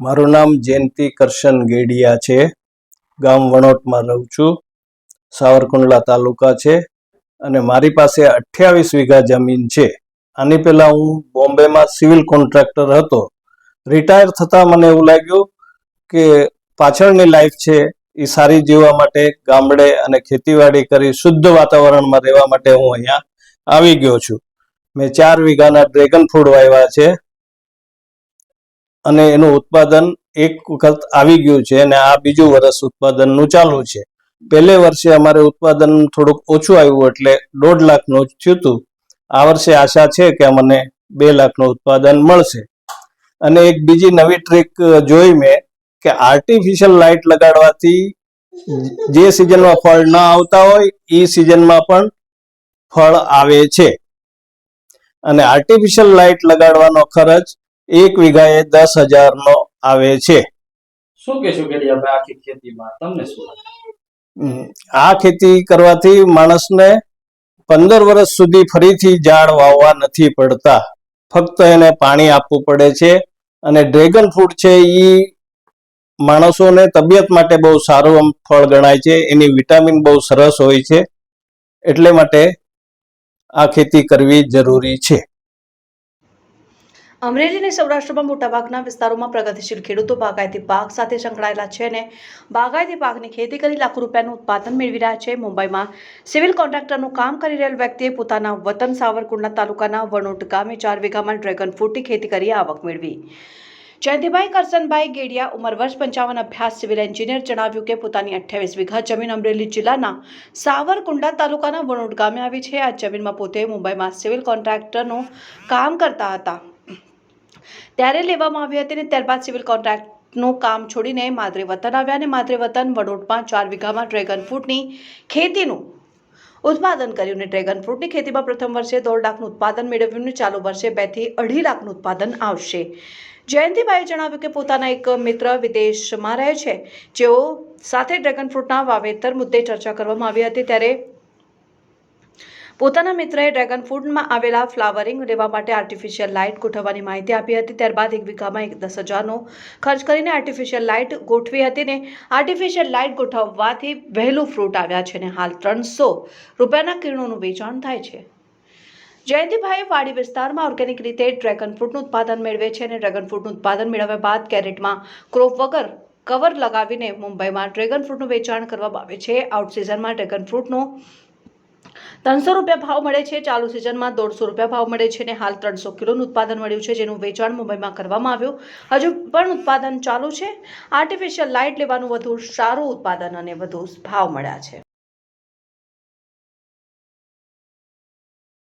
મારું નામ જયંતિ કરશન ગેડિયા છે. ગામ વણોટમાં રહું છું. સાવરકુંડલા તાલુકા છે અને મારી પાસે અઠ્યાવીસ વીઘા જમીન છે. આની પહેલાં હું બોમ્બેમાં સિવિલ કોન્ટ્રાક્ટર હતો. રિટાયર થતાં મને એવું લાગ્યું કે પાછળની લાઈફ છે એ સારી જીવવા માટે ગામડે અને ખેતીવાડી કરી શુદ્ધ વાતાવરણમાં રહેવા માટે હું અહીંયા આવી ગયો છું. મેં ચાર વીઘાના ડ્રેગન ફ્રૂટ વાવ્યા છે. અને એનું ઉત્પાદન એક વખત આવી ગયું છે અને આ બીજું વર્ષ ઉત્પાદનનું ચાલુ છે. પહેલે વર્ષે અમારે ઉત્પાદન થોડુંક ઓછું આવ્યું એટલે દોઢ લાખનું થયું હતું. આ વર્ષે આશા છે કે અમને બે લાખનું ઉત્પાદન મળશે. અને એક બીજી નવી ટ્રીક જોઈ મેં કે આર્ટિફિશિયલ લાઇટ લગાડવાથી જે સિઝનમાં ફળ ન આવતા હોય એ સિઝનમાં પણ ફળ આવે છે. અને આર્ટિફિશિયલ લાઇટ લગાડવાનો ખર્ચ એક વીઘાએ દસ હજારનો આવે છે. શું કહેશો ગેડિયાભાઈ આખી ખેતીમાં? તમને શું આ ખેતી કરવાથી માણસને પંદર વર્ષ સુધી ફરીથી ઝાડ વાવવા નથી પડતા. ફક્ત એને પાણી આપવું પડે છે અને ડ્રેગન ફ્રૂટ છે એ માણસોને તબિયત માટે બહુ સારું આમ ફળ ગણાય છે એની વિટામિન બહુ સરસ હોય છે. એટલે માટે આ ખેતી કરવી જરૂરી છે. અમરેલી અને સૌરાષ્ટ્રમાં મોટાભાગના વિસ્તારોમાં પ્રગતિશીલ ખેડૂતો બાગાયતી પાક સાથે સંકળાયેલા છે અને બાગાયતી પાકની ખેતી કરી લાખો રૂપિયાનું ઉત્પાદન મેળવી રહ્યા છે. મુંબઈમાં સિવિલ કોન્ટ્રાક્ટરનું કામ કરી રહેલ વ્યક્તિએ પોતાના વતન સાવરકુંડલા તાલુકાના વણોટ ગામે ચાર વીઘામાં ડ્રેગન ફ્રૂટની ખેતી કરી આવક મેળવી. જયંતિભાઈ કરસનભાઈ ગેડિયા, ઉંમર વર્ષ પંચાવન, અભ્યાસ સિવિલ એન્જિનિયર, જણાવ્યું કે પોતાની અઠ્યાવીસ વીઘા જમીન અમરેલી જિલ્લાના સાવરકુંડલા તાલુકાના વણોટ ગામે આવી છે. આ જમીનમાં પોતે મુંબઈમાં સિવિલ કોન્ટ્રાક્ટરનું કામ કરતા હતા. ત્યારે લેવામાં આવી હતી અને ત્યારબાદ સિવિલ કોન્ટ્રાક્ટનું કામ છોડીને માદરે વતન આવ્યા અને માદરે વતન વડોદમાં ચાર વીઘામાં ડ્રેગન ફ્રૂટની ખેતીનું ઉત્પાદન કર્યું અને ડ્રેગન ફ્રૂટની ખેતીમાં પ્રથમ વર્ષે દોઢ લાખનું ઉત્પાદન મેળવ્યું ચાલુ વર્ષે બેથી અઢી લાખનું ઉત્પાદન આવશે. જયંતિભાઈએ જણાવ્યું કે પોતાના એક મિત્ર વિદેશમાં રહે છે. જેઓ સાથે ડ્રેગન ફ્રૂટના વાવેતર મુદ્દે ચર્ચા કરવામાં આવી હતી ત્યારે પોતાના મિત્રએ ડ્રેગન ફ્રૂટમાં આવેલા ફ્લાવરિંગ લેવા માટે આર્ટિફિશિયલ લાઇટ ગોઠવવાની માહિતી આપી હતી. ત્યારબાદ એક વીઘામાં એક દસ હજારનો ખર્ચ કરીને આર્ટિફિશિયલ લાઇટ ગોઠવી હતી ને આર્ટિફિશિયલ લાઇટ ગોઠવવાથી વહેલું ફ્રૂટ આવ્યા છે અને હાલ ત્રણસો રૂપિયાના કિરણોનું વેચાણ થાય છે. જયંતિભાઈ વાડી વિસ્તારમાં ઓર્ગેનિક રીતે ડ્રેગન ફ્રૂટનું ઉત્પાદન મેળવે છે અને ડ્રેગન ફ્રૂટનું ઉત્પાદન મેળવ્યા બાદ કેરેટમાં ક્રોપ વગર કવર લગાવીને મુંબઈમાં ડ્રેગન ફ્રૂટનું વેચાણ કરવામાં આવે છે. આઉટ સિઝનમાં ડ્રેગન ફ્રૂટનો ત્રણસો રૂપિયા ભાવ મળે છે. ચાલુ સિઝનમાં દોઢસો રૂપિયા ભાવ મળે છે અને હાલ ત્રણસો કિલોનું ઉત્પાદન મળ્યું છે, જેનું વેચાણ મુંબઈમાં કરવામાં આવ્યું. હજુ પણ ઉત્પાદન ચાલુ છે. આર્ટિફિશિયલ લાઇટ લેવાનું વધુ સારું ઉત્પાદન અને વધુ ભાવ મળ્યા છે.